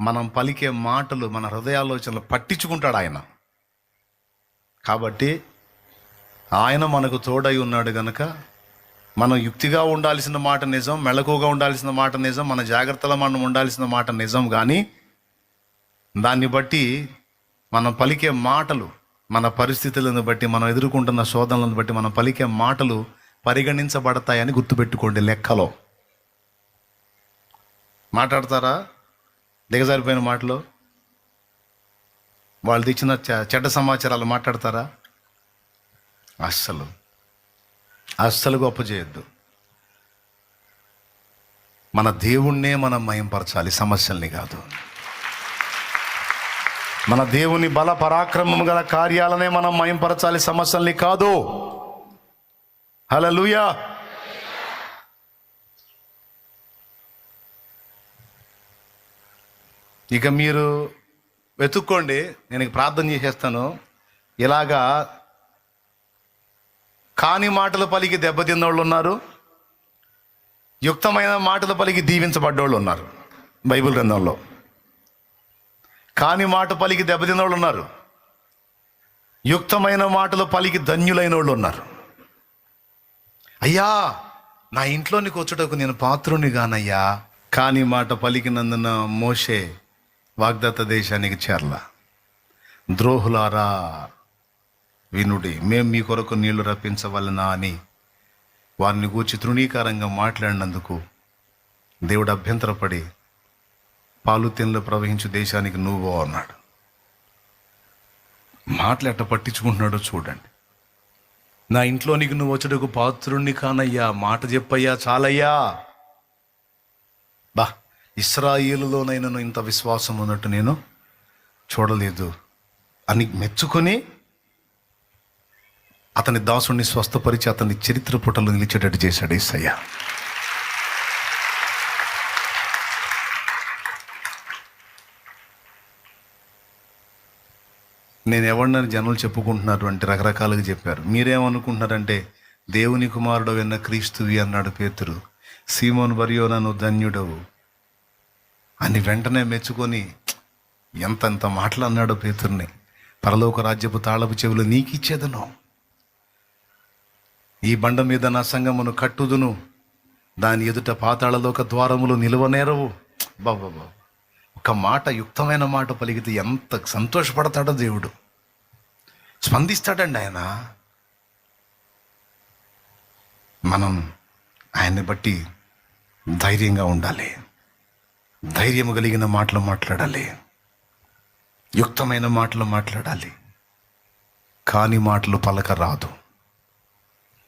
మనం పలికే మాటలు మన హృదయాలోచనలు పట్టించుకుంటాడు ఆయన. కాబట్టి ఆయన మనకు తోడై ఉన్నాడు గనక మనం యుక్తిగా ఉండాల్సిన మాట నిజం మెళకువగా ఉండాల్సిన మాట నిజం మన జాగ్రత్తలో మనం ఉండాల్సిన మాట నిజం కానీ దాన్ని బట్టి మనం పలికే మాటలు మన పరిస్థితులను బట్టి మనం ఎదుర్కొంటున్న శోధనలను బట్టి మనం పలికే మాటలు పరిగణించబడతాయని గుర్తుపెట్టుకోండి లెక్కలో. మాట్లాడతారా? దిగజారిపోయిన మాటలు వాళ్ళు తెచ్చిన చెడ్డ సమాచారాలు మాట్లాడతారా? అస్సలు. అస్సలు గొప్ప చేయొద్దు. మన దేవుణ్ణే మనం మయంపరచాలి సమస్యల్ని కాదు. మన దేవుని బల పరాక్రమం గల కార్యాలనే మనం మయంపరచాలి సమస్యల్ని కాదు. హలలుయా ఇక మీరు వెతుక్కోండి నేను ప్రార్థన చేసేస్తాను. ఇలాగా కాని మాటలు పలికి దెబ్బతిన్నోళ్ళు ఉన్నారు యుక్తమైన మాటలు పలికి దీవించబడ్డోళ్ళు ఉన్నారు బైబిల్ గ్రంథంలో. కాని మాట పలికి దెబ్బతిన్నోళ్ళు ఉన్నారు యుక్తమైన మాటలు పలికి ధన్యులైన వాళ్ళు ఉన్నారు. అయ్యా నా ఇంట్లోనికి వచ్చుటకు నేను పాత్రుని గానయ్యా కాని మాట పలికినందున మోషే వాగ్దత్త దేశానికి చేరల. ద్రోహులారా వినుడి మేం మీ కొరకు నీళ్ళు రప్పించవలనా అని వారిని గూర్చి తృణీకారంగా మాట్లాడినందుకు దేవుడు అభ్యంతరపడి పాలుతెన్లు ప్రవహించు దేశానికి నువ్వు అన్నాడు. మాటలు ఎట్ట పట్టించుకుంటున్నాడో చూడండి. నా ఇంట్లోనికి నువ్వు వచ్చుటకు పాత్రుణ్ణి కానయ్యా మాట చెప్పయ్యా చాలయ్యా. బా. ఇస్రాయిలులోనైనా ఇంత విశ్వాసం ఉన్నట్టు నేను చూడలేదు. అని మెచ్చుకొని అతని దాసుని స్వస్థపరిచి అతని చరిత్ర పుటలు నిలిచేటట్టు చేశాడు ఈసయ్య నేను ఎవరినని జనులు చెప్పుకుంటున్నారు అంటే రకరకాలుగా చెప్పారు. మీరేమనుకుంటున్నారంటే దేవుని కుమారుడు విన్న క్రీస్తువి అన్నాడు పేతురు. సీమోన్ బరియోనను ధన్యుడవు. అని వెంటనే మెచ్చుకొని ఎంతంత మాటలు అన్నాడు పేతుర్ని. పరలోక రాజ్యపు తాళపు చెవులు నీకిచ్చేదను. ఈ బండ మీద నా సంగమును కట్టుదును. దాని ఎదుట పాతాళలోక ద్వారములు నిలువనేరవు. బాబా ఒక మాట యుక్తమైన మాట పలికితే ఎంత సంతోషపడతాడో దేవుడు. స్పందిస్తాడండి ఆయన. మనం ఆయన్ని బట్టి ధైర్యంగా ఉండాలి. ధైర్యం కలిగిన మాటలు మాట్లాడాలి. యుక్తమైన మాటలు మాట్లాడాలి. కాని మాటలు పలక రాదు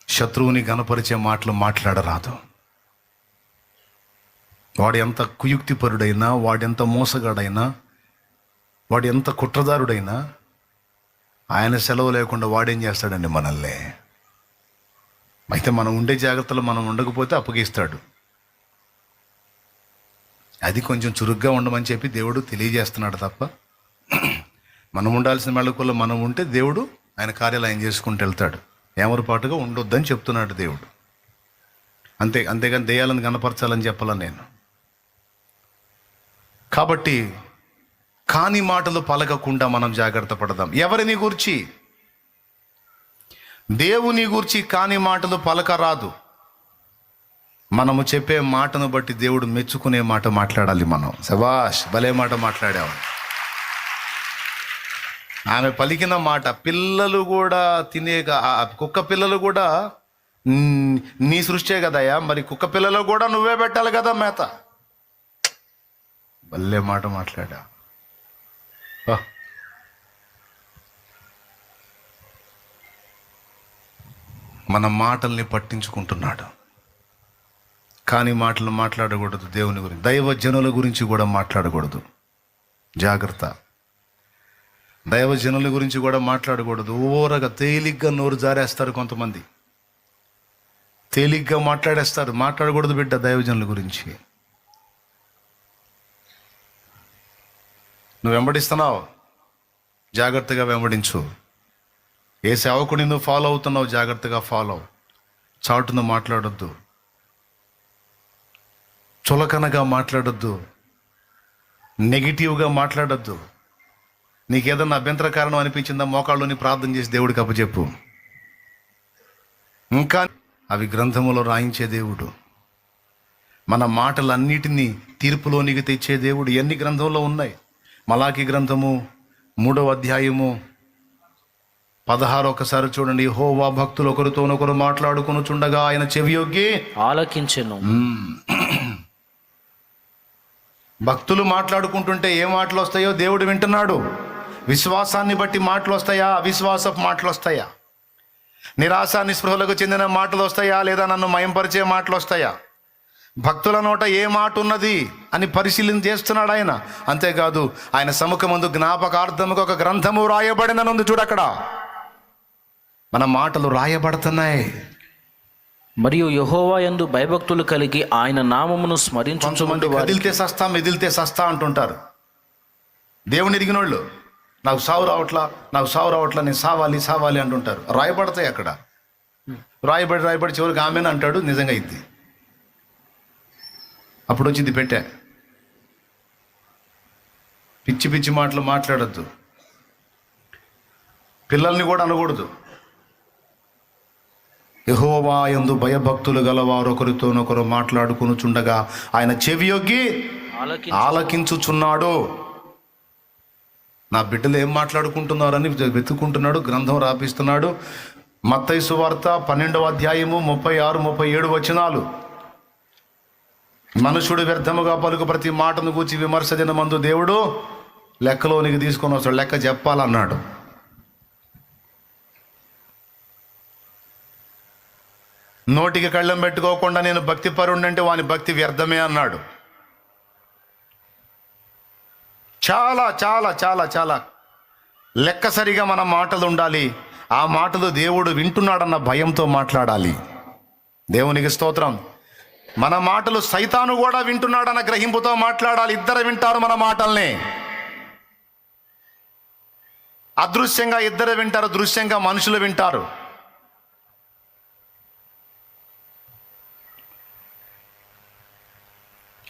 శత్రువుని గనపరిచే మాటలు మాట్లాడరాదు. వాడు ఎంత కుయుక్తిపరుడైనా వాడెంత మోసగాడైనా వాడు ఎంత కుట్రదారుడైనా ఆయన సెలవు లేకుండా వాడేం చేస్తాడండి మనల్ని? అయితే మనం ఉండే జాగ్రత్తలు మనం ఉండకపోతే అప్పగిస్తాడు. అది కొంచెం చురుగ్గా ఉండమని చెప్పి దేవుడు తెలియజేస్తున్నాడు తప్ప మనం ఉండాల్సిన మెళకుల్లో మనం ఉంటే దేవుడు ఆయన కార్యాలు ఆయన చేసుకుంటూ వెళ్తాడు. ఏమరపాటుగా ఉండొద్దని చెప్తున్నాడు దేవుడు. అంతే అంతేగాని దెయ్యాలను కనపరచాలని చెప్పాలని నేను. కాబట్టి కాని మాటలు పలకకుండా మనం జాగ్రత్త పడదాం. ఎవరిని గూర్చి? దేవుని గూర్చి కాని మాటలు పలకరాదు. మనము చెప్పే మాటను బట్టి దేవుడు మెచ్చుకునే మాట మాట్లాడాలి మనం. శభాష్ భలే మాట మాట్లాడాము ఆమె పలికిన మాట పిల్లలు కూడా తినే కుక్క పిల్లలు కూడా నీ సృష్టే కదయ్యా మరి కుక్క పిల్లలు కూడా నువ్వే పెట్టాలి కదా మేత. భలే మాట మాట్లాడా. మన మాటల్ని పట్టించుకుంటున్నాడు. కానీ మాటలు మాట్లాడకూడదు దేవుని గురించి. దైవ జనుల గురించి కూడా మాట్లాడకూడదు. జాగ్రత్త. దైవజనుల గురించి కూడా మాట్లాడకూడదు. ఊరగా తేలిగ్గా నోరు జారేస్తారు కొంతమంది. తేలిగ్గా మాట్లాడేస్తారు. మాట్లాడకూడదు బిడ్డ దైవజనుల గురించి. నువ్వు వెంబడిస్తున్నావు? జాగ్రత్తగా వెంబడించు. ఏ సేవకుని నువ్వు ఫాలో అవుతున్నావు జాగ్రత్తగా ఫాలో చాటును మాట్లాడొద్దు. చులకనగా మాట్లాడొద్దు. నెగిటివ్గా మాట్లాడొద్దు. నీకేదన్నా అభ్యంతర కారణం అనిపించిందా మోకాళ్ళలోని ప్రార్థన చేసి దేవుడికి అప్పచెప్పు. ఇంకా అవి గ్రంథములో రాయించే దేవుడు. మన మాటలన్నిటినీ తీర్పులోనికి తెచ్చే దేవుడు ఎన్ని గ్రంథంలో ఉన్నాయి? మలాకి గ్రంథము మూడవ అధ్యాయము పదహారు ఒకసారి చూడండి. హోవా భక్తులు ఒకరితోనొకరు మాట్లాడుకుని చుండగా ఆయన చెవియొగ్గి ఆలకించెను. భక్తులు మాట్లాడుకుంటుంటే ఏ మాటలు వస్తాయో దేవుడు వింటున్నాడు. విశ్వాసాన్ని బట్టి మాటలు వస్తాయా? అవిశ్వాసపు మాటలు వస్తాయా? నిరాశ నిస్పృహలకు చెందిన మాటలు వస్తాయా? లేదా నన్ను మయంపరిచే మాటలు వస్తాయా? భక్తుల నోట ఏ మాట ఉన్నది అని పరిశీలన చేస్తున్నాడు ఆయన. అంతేకాదు ఆయన సముఖమందు జ్ఞాపకార్థముకు ఒక గ్రంథము రాయబడిననుంది చూడక్కడ మన మాటలు రాయబడుతున్నాయి. మరియు యహోవా యందు భయభక్తులు కలిగి ఆయన నామమును వారి కదిలితే సస్తా మెదిలితే సస్తా అంటుంటారు. దేవుని ఎరిగినోళ్ళు నాకు సావు రావట్లా నాకు సావు రావట్లా నేను సావాలి సావాలి అంటుంటారు. రాయబడతాయి అక్కడ. రాయబడి రాయబడి చివరికి ఆమెను అంటాడు నిజంగా ఇద్ది అప్పుడు వచ్చింది పెట్టా. పిచ్చి పిచ్చి మాటలు మాట్లాడద్దు. పిల్లల్ని కూడా అనకూడదు. యహోవా యందు భయభక్తులు గలవారు ఒకరితోనొకరు మాట్లాడుకునుచుండగా ఆయన చెవియొగ్గి ఆలకి ఆలకించుచున్నాడు. నా బిడ్డలు ఏం మాట్లాడుకుంటున్నారని వెతుక్కుంటున్నాడు గ్రంథం రాపిస్తున్నాడు. మత్తయి సువార్త పన్నెండవ అధ్యాయము ముప్పై ఆరు ముప్పై ఏడు వచనాలు. మనుషుడు వ్యర్థముగా పలుకు ప్రతి మాటను గూర్చి విమర్శ దినమందు దేవుడు లెక్కలోనికి తీసుకొని వస్తాడు లెక్క చెప్పాలన్నాడు. నోటికి కళ్ళం పెట్టుకోకుండా నేను భక్తి పరుండంటే వాని భక్తి వ్యర్థమే అన్నాడు. చాలా చాలా చాలా చాలా లెక్క సరిగా మన మాటలు ఉండాలి ఆ మాటలు దేవుడు వింటున్నాడన్న భయంతో మాట్లాడాలి. దేవునికి స్తోత్రం. మన మాటలు సైతాను కూడా వింటున్నాడన్న గ్రహింపుతో మాట్లాడాలి. ఇద్దరు వింటారు మన మాటల్ని. అదృశ్యంగా ఇద్దరు వింటారు దృశ్యంగా మనుషులు వింటారు.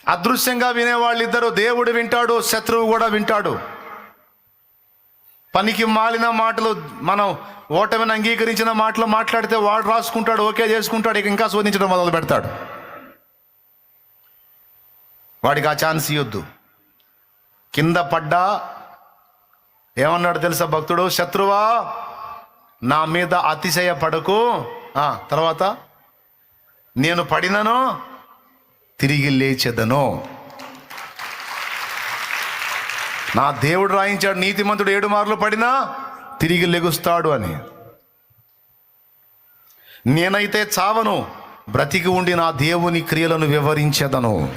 అదృశ్యంగా వినేవాళ్ళిద్దరు దేవుడు వింటాడు శత్రువు కూడా వింటాడు. పనికి మాలిన మాటలు మనం ఓటమిని అంగీకరించిన మాటలు మాట్లాడితే వాడు రాసుకుంటాడు ఓకే చేసుకుంటాడు ఇక ఇంకా శోధించడం మొదలు పెడతాడు. వాడికి ఆ ఛాన్స్ ఇవ్వద్దు కింద పడ్డా ఏమన్నాడు తెలుసా భక్తుడు? శత్రువా నా మీద అతిశయ పడకు తర్వాత నేను పడినను తిరిగి లేచెదను. నా దేవుడు రాయించాడు నీతిమంతుడు ఏడు మార్లు పడినా తిరిగి లెగుస్తాడు అని. నేనైతే చావను బ్రతికి ఉండి నా దేవుని క్రియలను వివరించదను.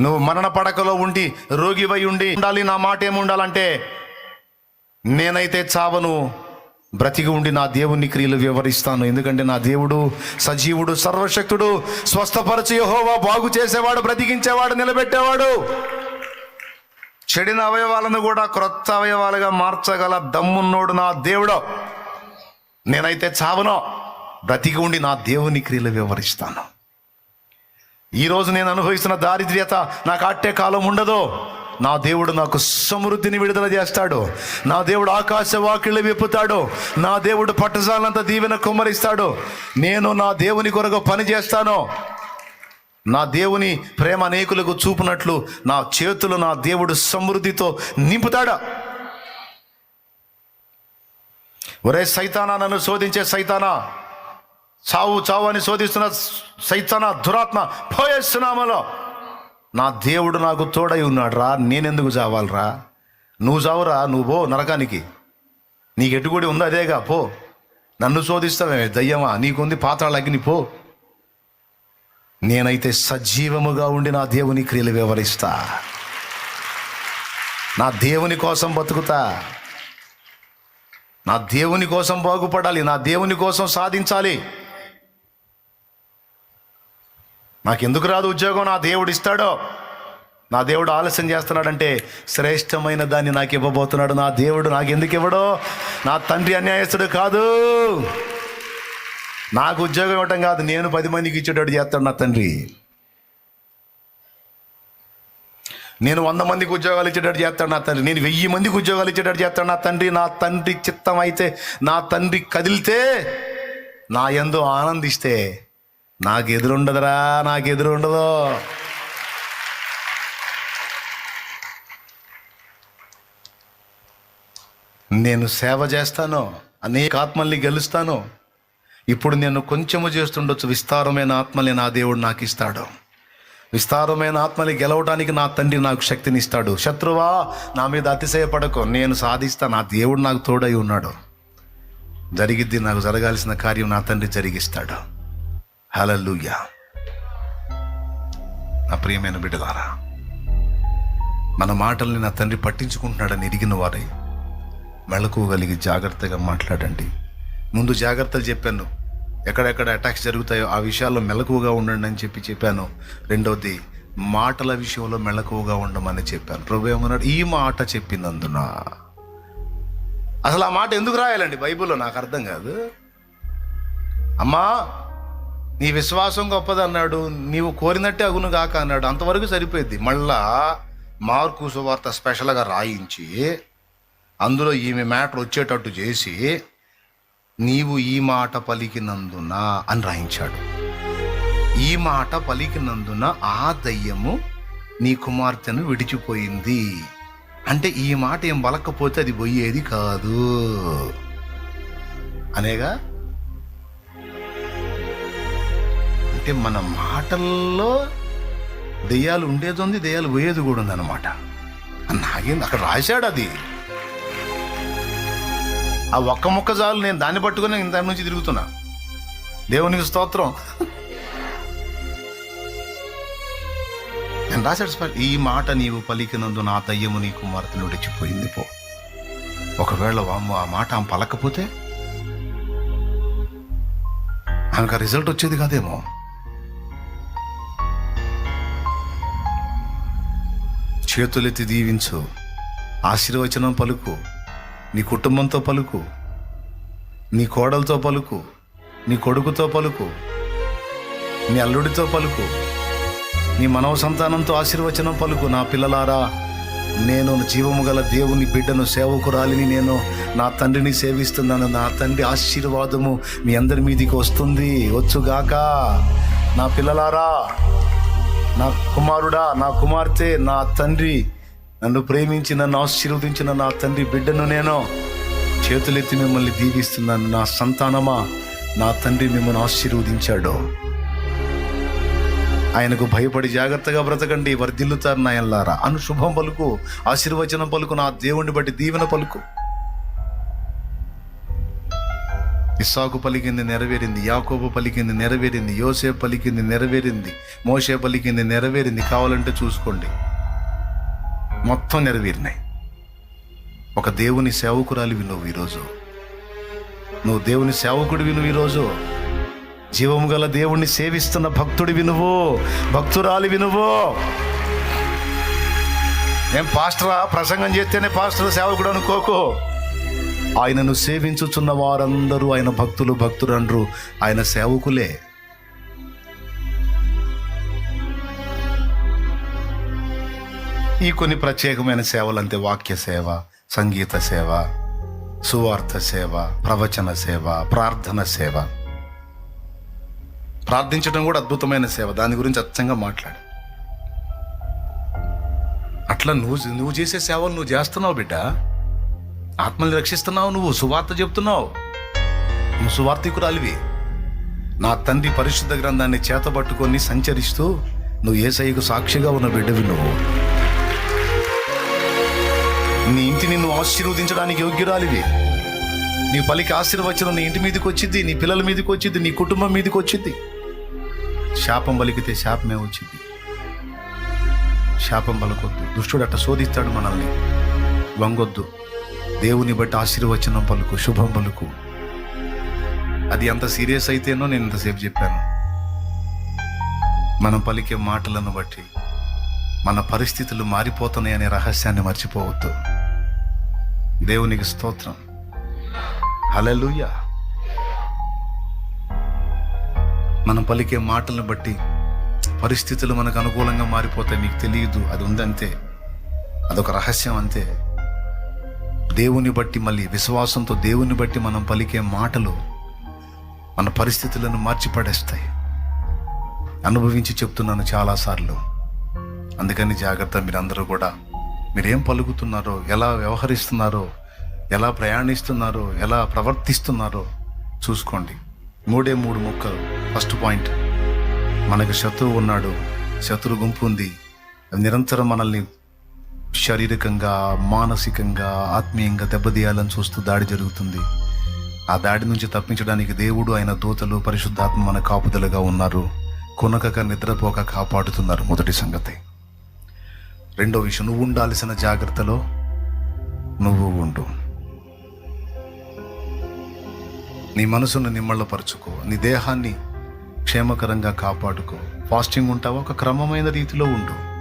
నువ్వు మరణ పడకలో ఉండి రోగివై ఉండి ఉండాలి నా మాట ఏముండాలంటే నేనైతే చావను బ్రతికి ఉండి నా దేవుని క్రియలు వివరిస్తాను. ఎందుకంటే నా దేవుడు సజీవుడు సర్వశక్తుడు స్వస్థపరచు యహోవా బాగు చేసేవాడు బ్రతికించేవాడు నిలబెట్టేవాడు. చెడిన అవయవాలను కూడా క్రొత్త అవయవాలుగా మార్చగల దమ్మున్నోడు నా దేవుడు. నేనైతే చావనో. బ్రతికి ఉండి నా దేవుని క్రియలు వివరిస్తాను. ఈరోజు నేను అనుభవిస్తున్న దారిద్ర్యత నాకు అట్టే కాలం ఉండదు. నా దేవుడు నాకు సమృద్ధిని విడుదల చేస్తాడు. నా దేవుడు ఆకాశ వాకిళ్ళు విప్పుతాడు. నా దేవుడు పట్టజాలంత దీవెన కుమ్మరిస్తాడు. నేను నా దేవుని కొరకు పని చేస్తాను. నా దేవుని ప్రేమ అనేకులకు చూపునట్లు నా చేతులు నా దేవుడు సమృద్ధితో నింపుతాడా? ఒరే సైతానా నన్ను శోధించే సైతానా? చావు చావు అని శోధిస్తున్న సైతాన దురాత్మ పోయేస్తున్నామలో నా దేవుడు నాకు తోడై ఉన్నాడు రా నేనెందుకు చావాలరా? నువ్వు చావురా నువ్వు పో నరకానికి. నీకు ఎటుగుడి ఉందో అదేగా పో. నన్ను శోధిస్తావే దయ్యమా నీకుంది పాత్రలగ్ని పో. నేనైతే సజీవముగా ఉండి నా దేవుని క్రియలు వివరిస్తా. నా దేవుని కోసం బతుకుతా. నా దేవుని కోసం బాగుపడాలి నా దేవుని కోసం సాధించాలి. నాకెందుకు రాదు ఉద్యోగం? నా దేవుడు ఇస్తాడో? నా దేవుడు ఆలస్యం చేస్తున్నాడంటే శ్రేష్టమైన దాన్ని నాకు ఇవ్వబోతున్నాడు. నా దేవుడు నాకు ఎందుకు ఇవ్వడో? నా తండ్రి అన్యాయస్తుడు కాదు. నాకు ఉద్యోగం ఇవ్వటం కాదు. నేను పది మందికి ఇచ్చేటట్టు చేస్తాడు నా తండ్రి. నేను వంద మందికి ఉద్యోగాలు ఇచ్చేటట్టు చేస్తాడు నా తండ్రి. నేను వెయ్యి మందికి ఉద్యోగాలు ఇచ్చేటట్టు చేస్తాడు నా తండ్రి. నా తండ్రి చిత్తం అయితే నా తండ్రి కదిలితే నా ఎందు ఆనందిస్తే నాకు ఎదురుండదురా నాకు ఎదురుండదు నేను సేవ చేస్తాను అనేక ఆత్మల్ని గెలుస్తాను. ఇప్పుడు నేను కొంచెము చేస్తుండొచ్చు విస్తారమైన ఆత్మల్ని నా దేవుడు నాకు ఇస్తాడు విస్తారమైన ఆత్మని గెలవడానికి నా తండ్రి నాకు శక్తిని ఇస్తాడు శత్రువా నా మీద అతిశయపడకు నేను సాధిస్తా నా దేవుడు నాకు తోడై ఉన్నాడు. జరిగిద్ది నాకు జరగాల్సిన కార్యం నా తండ్రి జరిగిస్తాడు. హలలుయ్యా నా ప్రియమైన బిడ్డలారా మన మాటల్ని నా తండ్రి పట్టించుకుంటున్నాడని ఎరిగిన వారే మెళకువగలిగి జాగ్రత్తగా మాట్లాడండి. ముందు జాగ్రత్తలు చెప్పాను. ఎక్కడెక్కడ అటాక్స్ జరుగుతాయో ఆ విషయాల్లో మెలకువగా ఉండండి అని చెప్పి చెప్పాను. రెండవది మాటల విషయంలో మెలకువగా ఉండమని చెప్పాను. ప్రభు ఏమన్నాడు? ఈ మాట చెప్పినందున. అసలు ఆ మాట ఎందుకు రాయాలండి బైబిల్లో? నాకు అర్థం కాదు. అమ్మా నీ విశ్వాసం గొప్పది అన్నాడు నీవు కోరినట్టే అగును గాక అన్నాడు. అంతవరకు సరిపోయింది. మళ్ళా మార్కు సువార్త స్పెషల్గా రాయించి అందులో ఈమె మ్యాటర్ వచ్చేటట్టు చేసి నీవు ఈ మాట పలికినందున అని రాయించాడు. ఈ మాట పలికినందున ఆ దయ్యము నీ కుమార్తెను విడిచిపోయింది. అంటే ఈ మాట ఏం బలకపోతే అది పోయేది కాదు. అనేగా అంటే మన మాటల్లో దెయ్యాలు ఉండేది ఉంది దెయ్యాలు పోయేది కూడా ఉంది అనమాట నాగేంది అక్కడ రాశాడు అది. ఆ ఒక్క ముక్క చాలు నేను దాన్ని పట్టుకుని ఇంత నుంచి తిరుగుతున్నా. దేవునికి స్తోత్రం. నేను రాశాడు ఈ మాట నీవు పలికినందు నా దయ్యము నీ కుమార్తెను విడిచిపోయింది పో. ఒకవేళ వామ్మ ఆ మాట ఆమె పలకపోతే ఆమెకు ఆ రిజల్ట్ వచ్చేది కాదేమో. చేతులెత్తి దీవించు. ఆశీర్వచనం పలుకు. నీ కుటుంబంతో పలుకు. నీ కోడలతో పలుకు. నీ కొడుకుతో పలుకు. నీ అల్లుడితో పలుకు. నీ మనవ సంతానంతో ఆశీర్వచనం పలుకు. నా పిల్లలారా నేను జీవము గల దేవుని బిడ్డను సేవకురాలిని నేను నా తండ్రిని సేవిస్తున్నాను. నా తండ్రి ఆశీర్వాదము మీ అందరి మీదికి వస్తుంది. వచ్చుగాక. నా పిల్లలారా నా కుమారుడా నా కుమార్తె నా తండ్రి నన్ను ప్రేమించి నన్ను ఆశీర్వదించిన నా తండ్రి బిడ్డను నేను చేతులెత్తి మిమ్మల్ని దీవిస్తున్నాను. నా సంతానమా నా తండ్రి మిమ్మల్ని ఆశీర్వదించాడు? ఆయనకు భయపడి జాగ్రత్తగా బ్రతకండి వర్ధిల్లుతారు నాయన్లారా. అను శుభం పలుకు ఆశీర్వచనం పలుకు నా దేవుణ్ణి బట్టి దీవెన పలుకు. ఇస్సాకు పలికింది నెరవేరింది యాకోబు పలికింది నెరవేరింది యోసే పలికింది నెరవేరింది మోషే పలికింది నెరవేరింది. కావాలంటే చూసుకోండి. మొత్తం నెరవేరినాయి. ఒక దేవుని సేవకురాలివి నువ్వు ఈరోజు. నువ్వు దేవుని సేవకుడివి నువ్వు ఈరోజు. జీవము గల దేవుణ్ణి సేవిస్తున్న భక్తుడివి వినువు భక్తురాలి వినువు ఏం పాస్టరా? ప్రసంగం చేస్తేనే పాస్టర్ సేవకుడు అనుకోకు. ఆయనను సేవించుచున్న వారందరూ ఆయన భక్తులు భక్తులండ్రు ఆయన సేవకులే. ఈ కొన్ని ప్రత్యేకమైన సేవలు అంతే వాక్య సేవ సంగీత సేవ సువార్త సేవ ప్రవచన సేవ ప్రార్థన సేవ. ప్రార్థించడం కూడా అద్భుతమైన సేవ. దాని గురించి అచ్చంగా మాట్లాడు. అట్లా నువ్వు నువ్వు చేసే సేవలు నువ్వు చేస్తున్నావు బిడ్డ? ఆత్మల్ని రక్షిస్తున్నావు నువ్వు సువార్త చెప్తున్నావు. నువ్వు సువార్థికురాలివి. నా తండ్రి పరిశుద్ధ గ్రంథాన్ని చేతబట్టుకొని సంచరిస్తూ నువ్వు ఏసయ్యకు సాక్షిగా ఉన్న బిడ్డవి నువ్వు. నీ ఇంటిని నువ్వు ఆశీర్వదించడానికి యోగ్యురాలివి. నీ పలికి ఆశీర్వచనం నీ ఇంటి మీదకి వచ్చింది నీ పిల్లల మీదకి వచ్చింది నీ కుటుంబం మీదకి వచ్చింది. శాపం పలికితే శాపమే వచ్చింది. శాపం పలకొద్దు. దుష్టుడు అట్ట శోధిస్తాడు మనల్ని. వంగొద్దు. దేవుని బట్టి ఆశీర్వచనం పలుకు శుభం పలుకు. అది ఎంత సీరియస్ అయితేనో నేను ఇంతసేపు చెప్పాను. మనం పలికే మాటలను బట్టి మన పరిస్థితులు మారిపోతున్నాయనే రహస్యాన్ని మర్చిపోవద్దు. దేవునికి స్తోత్రం. హలలుయ మనం పలికే మాటలను బట్టి పరిస్థితులు మనకు అనుకూలంగా మారిపోతాయి మీకు తెలియదు అది ఉందంతే. అదొక రహస్యం అంతే. దేవుని బట్టి మళ్ళీ విశ్వాసంతో దేవుని బట్టి మనం పలికే మాటలు మన పరిస్థితులను మార్చిపడేస్తాయి. అనుభవించి చెప్తున్నాను చాలాసార్లు. అందుకని జాగ్రత్త మీరందరూ కూడా. మీరేం పలుకుతున్నారో ఎలా వ్యవహరిస్తున్నారో ఎలా ప్రయాణిస్తున్నారో ఎలా ప్రవర్తిస్తున్నారో చూసుకోండి. మూడే మూడు ముక్కలు. First point. మనకు శత్రువు ఉన్నాడు. శత్రు గుంపు ఉంది. అది నిరంతరం మనల్ని శారీరకంగా మానసికంగా ఆత్మీయంగా దెబ్బతీయాలని చూస్తూ దాడి జరుగుతుంది. ఆ దాడి నుంచి తప్పించడానికి దేవుడు ఆయన దూతలు పరిశుద్ధాత్మ మన కాపుదలుగా ఉన్నారు. కొనకక నిద్రపోక కాపాడుతున్నారు మొదటి సంగతి. రెండో విషయం నువ్వు ఉండాల్సిన జాగ్రత్తలో నువ్వు ఉండు. నీ మనసును నిమ్మళ్ళపరుచుకో నీ దేహాన్ని క్షేమకరంగా కాపాడుకో. ఫాస్టింగ్ ఉంటావా? ఒక క్రమమైన రీతిలో ఉండు.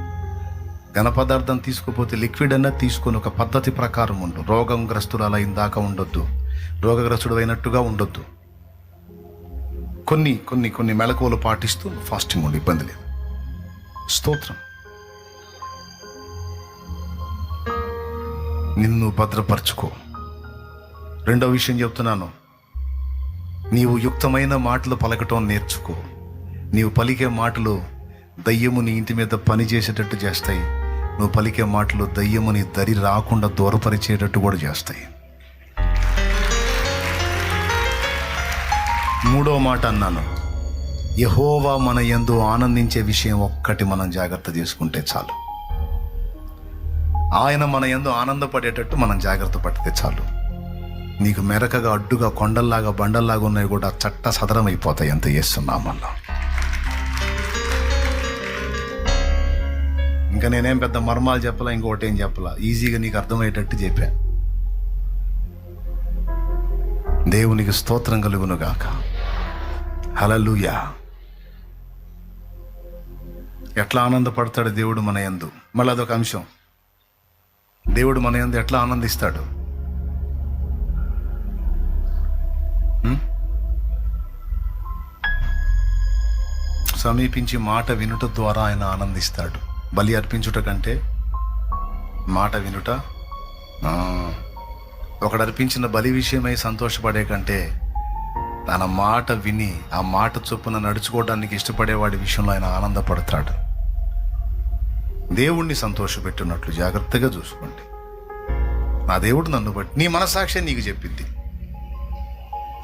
ఘన పదార్థం తీసుకుపోతే లిక్విడ్ అన్నా తీసుకొని ఒక పద్ధతి ప్రకారం ఉండు. రోగం గ్రస్తులు అలా ఇందాక ఉండొద్దు. రోగగ్రస్తుడు అయినట్టుగా ఉండొద్దు. కొన్ని కొన్ని కొన్ని మెలకువలు పాటిస్తూ ఫాస్టింగ్ ఉండి ఇబ్బంది లేదు. స్తోత్రం. నిన్ను భద్రపరచుకో. రెండో విషయం చెప్తున్నాను. నీవు యుక్తమైన మాటలు పలకటం నేర్చుకో. నీవు పలికే మాటలు దయ్యము నీ ఇంటి మీద పని చేసేటట్టు చేస్తాయి. నువ్వు పలికే మాటలు దయ్యముని దరి రాకుండా దూరపరిచేటట్టు కూడా చేస్తాయి. మూడో మాట అన్నాను. యహోవా మన యందు ఆనందించే విషయం ఒక్కటి మనం జాగ్రత్త తీసుకుంటే చాలు. ఆయన మన యందు ఆనందపడేటట్టు మనం జాగ్రత్త పడితే చాలు. నీకు మెరకగా అడ్డుగా కొండల్లాగా బండల్లాగా ఉన్నాయి కూడా చట్ట సదరం అయిపోతాయి అంత చేస్తున్నామన్నా ఇంకా నేనేం పెద్ద మర్మాలు చెప్పలా ఇంకోటేం ఏం చెప్పలా. ఈజీగా నీకు అర్థమయ్యేటట్టు చెప్పా. దేవునికి స్తోత్రం కలుగును గాక హలలుయా ఎట్లా ఆనందపడతాడు దేవుడు మన యందు? మళ్ళీ అదొక అంశం. దేవుడు మన యందు ఎట్లా ఆనందిస్తాడు? సమీపించి మాట వినుట ద్వారా ఆయన ఆనందిస్తాడు. బలి అర్పించుట కంటే మాట వినుట ఒకడు అర్పించిన బలి విషయమై సంతోషపడే కంటే తన మాట విని ఆ మాట చొప్పున నడుచుకోవడానికి ఇష్టపడేవాడి విషయంలో ఆయన ఆనందపడతాడు. దేవుణ్ణి సంతోషపెట్టినట్లు జాగ్రత్తగా చూసుకోండి. నా దేవుడు నన్ను బట్టి నీ మనసాక్షి నీకు చెప్పింది.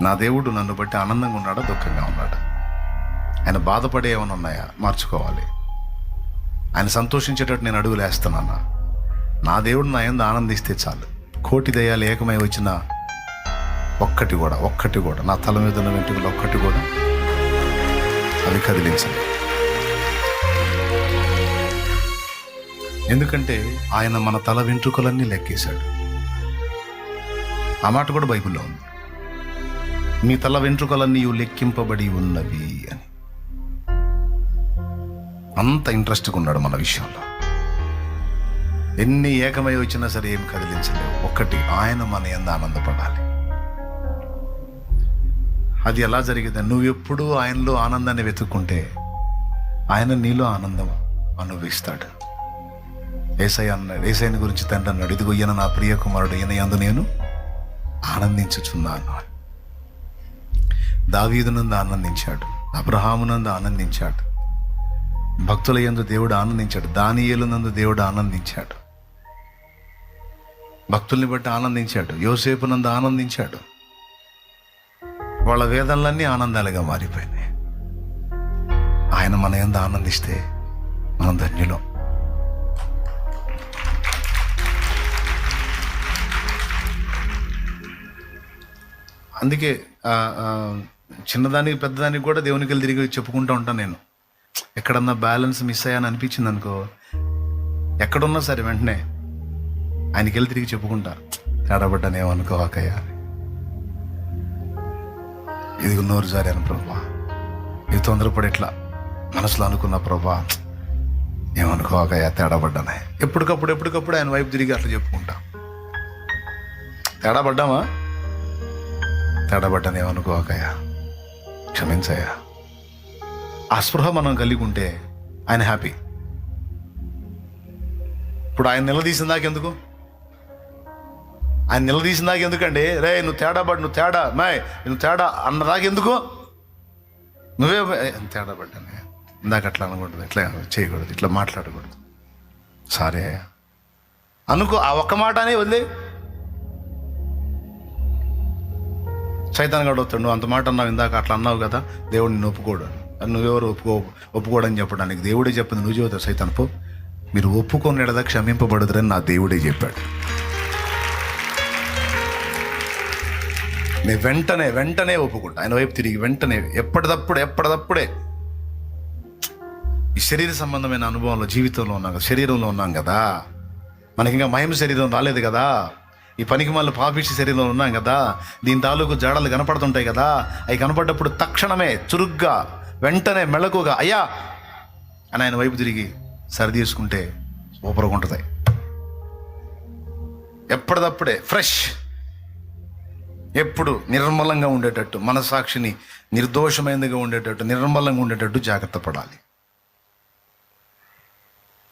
నా దేవుడు నన్ను బట్టి ఆనందంగా ఉన్నాడా దుఃఖంగా ఉన్నాడా? ఆయన బాధపడే ఏమైనా ఉన్నాయా? మార్చుకోవాలి. ఆయన సంతోషించేటట్టు నేను అడుగులు వేస్తానన్నా నా దేవుడు నా ఎందు ఆనందిస్తే చాలు. కోటి దయాలు ఏకమై వచ్చిన ఒక్కటి కూడా ఒక్కటి కూడా నా తల మీద ఉన్న వెంట్రుకలు ఒక్కటి కూడా అవి కదిలించండి ఎందుకంటే ఆయన మన తల వెంట్రుకలన్నీ లెక్కేశాడు. ఆ మాట కూడా బైబిల్లో ఉంది. మీ తల వెంట్రుకలన్నీ లెక్కింపబడి ఉన్నవి అని. అంత ఇంట్రెస్ట్గా ఉన్నాడు మన విషయంలో. ఎన్ని ఏకమై వచ్చినా సరే ఏం కదిలించలేవు. ఒక్కటి ఆయన మన ఎంత ఆనందపడాలి. అది ఎలా జరిగింది? నువ్వు ఎప్పుడూ ఆయనలో ఆనందాన్ని వెతుక్కుంటే ఆయన నీలో ఆనందం అనుభవిస్తాడు. ఏసై అన్నాడు ఏసైని గురించి తండ్రి అన్నాడు ఇదిగో ఈయన నా ప్రియ కుమారుడు ఈయన అందు నేను ఆనందించుచున్నాను. దావీదునందు ఆనందించాడు అబ్రహామునందు ఆనందించాడు భక్తుల ఎందు దేవుడు ఆనందించాడు. దానియేలునందు దేవుడు ఆనందించాడు. భక్తుల్ని బట్టి ఆనందించాడు. యోసేపునందు ఆనందించాడు. వాళ్ళ వేదనలన్నీ ఆనందాలుగా మారిపోయినాయి. ఆయన మన ఎందు ఆనందిస్తే మనం ధన్యులం. అందుకే చిన్నదానికి పెద్దదానికి కూడా దేవునికి వెళ్ళి తిరిగి చెప్పుకుంటూ ఉంటాను నేను. ఎక్కడన్నా బ్యాలెన్స్ మిస్ అయ్యాని అనిపించింది అనుకో ఎక్కడున్నా సరే వెంటనే ఆయనకి వెళ్ళి తిరిగి చెప్పుకుంటా. తేడాబడ్డానేమనుకో ఏమనుకోవాకయ్యా ఇది నోరు జారాను ప్రభా. ఇది తొందరపడి ఇట్లా మనసులో అనుకున్న ప్రభా. ఏమనుకోవాకయ్యా తేడాబడ్డానే. ఎప్పటికప్పుడు ఎప్పటికప్పుడు ఆయన వైపు తిరిగి అట్లా చెప్పుకుంటా. తేడా పడ్డామా తేడాపడ్డాను ఏమనుకోవాకయ్యా క్షమించయ్యా. ఆ స్పృహ మనం కలిగి ఉంటే ఆయన హ్యాపీ. ఇప్పుడు ఆయన నిలదీసిన దాకెందుకు ఆయన నిలదీసిన దాకా ఎందుకండి? రే నువ్వు తేడా పడి నువ్వు తేడా మాయ్ నువ్వు తేడా అన్న దాకెందుకు నువ్వే తేడా పడ్డాను? ఇందాక అట్లా అనకూడదు ఇట్లా చేయకూడదు ఇట్లా మాట్లాడకూడదు. సరే అనుకో ఆ ఒక్క మాట అనే వదిలే. సైతాన్ గడు వస్తాడు నువ్వు అంత మాట అన్నావు ఇందాక అట్లా అన్నావు కదా దేవుడిని ఒప్పుకోడు అని. నువ్వెవరు ఒప్పుకో ఒప్పుకోడని చెప్పడానికి దేవుడే చెప్పింది నువ్వు చదువుతావు సైతాన్ పో. మీరు ఒప్పుకొని ఎడదా క్షమింపబడదురని నా దేవుడే చెప్పాడు. నేను వెంటనే వెంటనే ఒప్పుకుంటా. ఆయన వైపు తిరిగి వెంటనే ఎప్పటిదప్పుడు ఎప్పటిదప్పుడే. ఈ శరీర సంబంధమైన అనుభవంలో జీవితంలో ఉన్నాం కదా శరీరంలో ఉన్నాం కదా. మనకి ఇంకా మహిమ శరీరం రాలేదు కదా. ఈ పనికి మళ్ళీ పాపిష్టి శరీరంలో ఉన్నాం కదా. దీని తాలూకు జాడలు కనపడుతుంటాయి కదా. అవి కనపడ్డప్పుడు తక్షణమే చురుగ్గా వెంటనే మెళకుగా అయ్యా! అని ఆయన వైపు తిరిగి సరిదీసుకుంటే సూపర్గా ఉంటుంది ఎప్పటిదప్పుడే ఫ్రెష్ ఎప్పుడు నిర్మలంగా ఉండేటట్టు మనసాక్షిని నిర్దోషమైనదిగా ఉండేటట్టు నిర్మలంగా ఉండేటట్టు జాగ్రత్త పడాలి.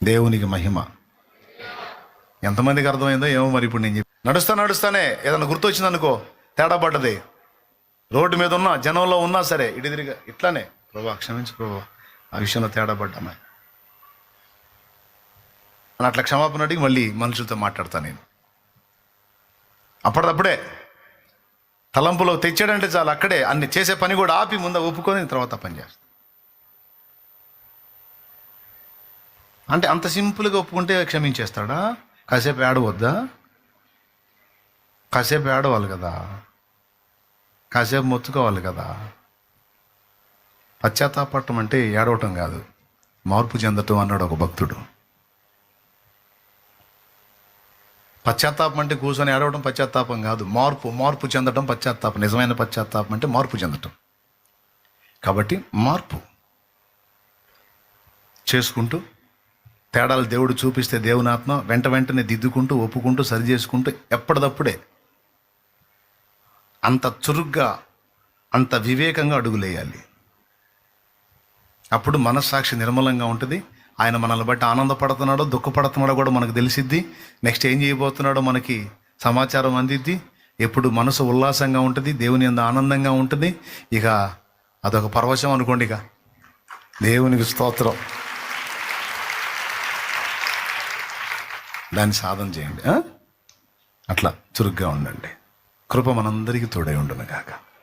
దేవునికి మహిమ. ఎంతమందికి అర్థమైందో ఏమో మరి ఇప్పుడు నేను చెప్పి నడుస్తా నడుస్తానే. ఏదైనా గుర్తొచ్చిందనుకో తేడా పడ్డది. రోడ్డు మీద ఉన్నా జనంలో ఉన్నా సరే ఇటు తిరిగా ఇట్లానే. ప్రభా క్షమించు ప్రభా ఆ విషయంలో తేడా పడ్డామా? అని అట్లా క్షమాపణ అడిగి మళ్ళీ మనుషులతో మాట్లాడతా నేను. అప్పటిదప్పుడే తలంపులో తెచ్చాడంటే చాలు అక్కడే అన్ని చేసే పని కూడా ఆపి ముందు ఒప్పుకొని తర్వాత పని చేస్తాను అంటే అంత సింపుల్గా ఒప్పుకుంటే క్షమించేస్తాడా? కాసేపు ఏడవద్దా కాసేపు ఏడవాలి కదా? కాసేపు మొత్తుకోవాలి కదా? పశ్చాత్తాపడటం అంటే ఏడవటం కాదు. మార్పు చెందటం అన్నాడు ఒక భక్తుడు. పశ్చాత్తాపం అంటే కూర్చొని ఏడవడం పశ్చాత్తాపం కాదు. మార్పు మార్పు చెందడం పశ్చాత్తాపం. నిజమైన పశ్చాత్తాపం అంటే మార్పు చెందటం. కాబట్టి మార్పు. చేసుకుంటూ తేడాలు దేవుడు చూపిస్తే దేవుని ఆత్మ వెంట వెంటనే దిద్దుకుంటూ ఒప్పుకుంటూ సరి చేసుకుంటూ ఎప్పటిదప్పుడే అంత చురుగ్గా అంత వివేకంగా అడుగులేయాలి అప్పుడు మనస్సాక్షి నిర్మలంగా ఉంటుంది. ఆయన మనల్ని బట్టి ఆనందపడుతున్నాడో దుఃఖపడుతున్నాడో కూడా మనకు తెలిసిద్ది. నెక్స్ట్ ఏం చేయబోతున్నాడో మనకి సమాచారం అందిద్ది. ఎప్పుడు మనసు ఉల్లాసంగా ఉంటుంది దేవుని అంత ఆనందంగా ఉంటుంది. ఇక అదొక పరవశం అనుకోండి ఇక. దేవునికి స్తోత్రం. దాన్ని సాధన చేయండి అట్లా చురుగ్గా ఉండండి. కృప మనందరికీ తోడై ఉండును కాక